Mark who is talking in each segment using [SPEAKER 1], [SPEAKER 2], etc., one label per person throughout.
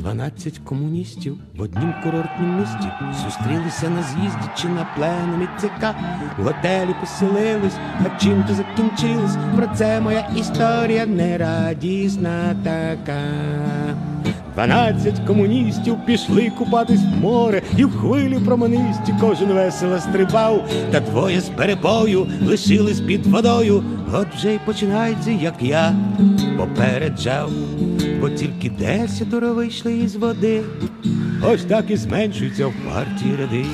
[SPEAKER 1] Дванадцять комуністів в однім курортнім місті зустрілися на з'їзді чи на пленумі ЦК. В готелі поселились, а чим то закінчилось? Про це моя історія нерадісна така. Дванадцять комуністів пішли купатись в море, і в хвилі променисті кожен весело стрибав, та двоє з перепою лишились під водою. От вже й починається, як я попереджав, бо тільки десятеро вийшли із води. Ось так і зменшуються в партії ряди.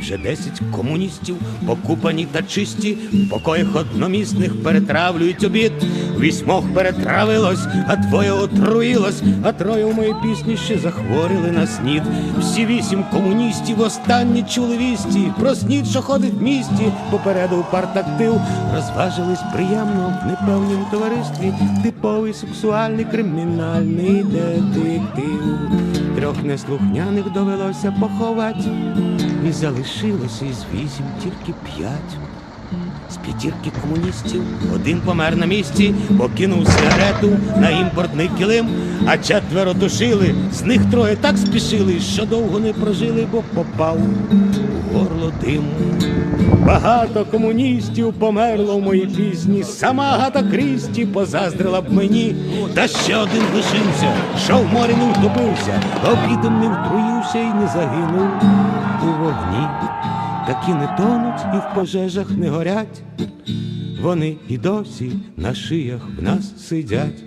[SPEAKER 1] Вже десять комуністів, покупані та чисті, в покоях одномісних перетравлюють обід. Вісьмох перетравилось, а двоє отруїлось, а троє у моїй пісні ще захворіли на снід. Всі вісім комуністів останні чули вісті. Про снід, що ходить в місті, попереду партактив. Розважились приємно в непевнім товаристві. Типовий сексуальний кримінальний детектив. Трьох неслухняних довелося поховати. І залишилося із вісім тільки п'ять. З п'ятірки комуністів один помер на місці, покинув сигарету на імпортний килим, а четверо душили, з них троє так спішили, що довго не прожили, бо попав у горло дим. Багато комуністів померло в моїй пісні, сама Гата Крісті позаздрила б мені, та ще один лишився, що в морі не втопився, обідом не втруївся і не загинув у вогні такі не тонуть і в пожежах не горять, вони і досі на шиях в нас сидять.